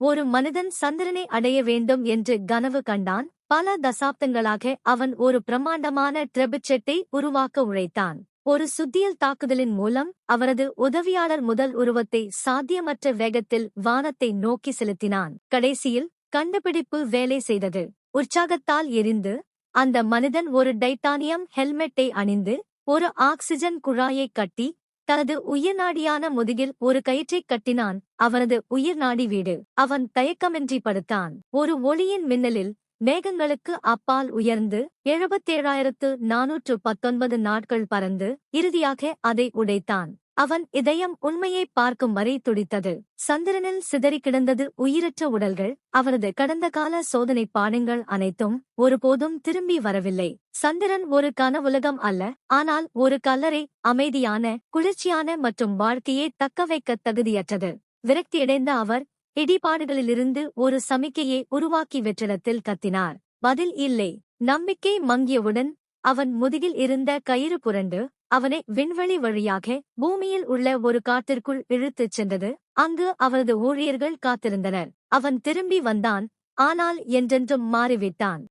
ஒரு மனிதன் சந்திரனை அடைய வேண்டும் என்று கனவு கண்டான். பல தசாப்தங்களாக அவன் ஒரு பிரம்மாண்டமான ட்ரெபிச்செட்டை உருவாக்க உழைத்தான். ஒரு சுத்தியல் தாக்குதலின் மூலம் அவரது உதவியாளர் முதல் உருவத்தை சாத்தியமற்ற வேகத்தில் வானத்தை நோக்கி செலுத்தினான். கடைசியில் கண்டுபிடிப்பு வேலை செய்தது. உற்சாகத்தால் எரிந்து அந்த மனிதன் ஒரு டைட்டானியம் ஹெல்மெட்டை அணிந்து ஒரு ஆக்சிஜன் குழாயைக் கட்டி தனது உயிர்நாடியான முதுகில் ஒரு கயிற்றைக் கட்டினான். அவனது உயிர்நாடி வீடு. அவன் தயக்கமின்றி படுத்தான். ஒரு ஒளியின் மின்னலில் மேகங்களுக்கு அப்பால் உயர்ந்து எழுபத்தேழாயிரத்து நாநூற்று பத்தொன்பது நாட்கள் பறந்து இறுதியாக அதை உடைத்தான். அவன் இதயம் உண்மையை பார்க்கும் வரை துடித்தது. சந்திரனில் சிதறி கிடந்தது உயிரற்ற உடல்கள். அவரது கடந்த கால சோதனை பாடங்கள் அனைத்தும் ஒருபோதும் திரும்பி வரவில்லை. சந்திரன் ஒரு கனவுலகம் அல்ல ஆனால் ஒரு கல்லறை அமைதியான குளிர்ச்சியான மற்றும் வாழ்க்கையை தக்கவைக்க தகுதியற்றது. விரக்தியடைந்த அவர் இடிபாடுகளிலிருந்து ஒரு சமிக்கையை உருவாக்கி வெற்றிடத்தில் கத்தினார். பதில் இல்லை. நம்பிக்கை மங்கியவுடன் அவன் முதுகில் இருந்த கயிறு புரண்டு அவனை விண்வெளி வழியாக பூமியில் உள்ள ஒரு காட்டிற்குள் இழுத்துச் சென்றது. அங்கு அவரது ஊழியர்கள் காத்திருந்தனர். அவன் திரும்பி வந்தான். ஆனால் என்றென்றும் மாறிவிட்டான்.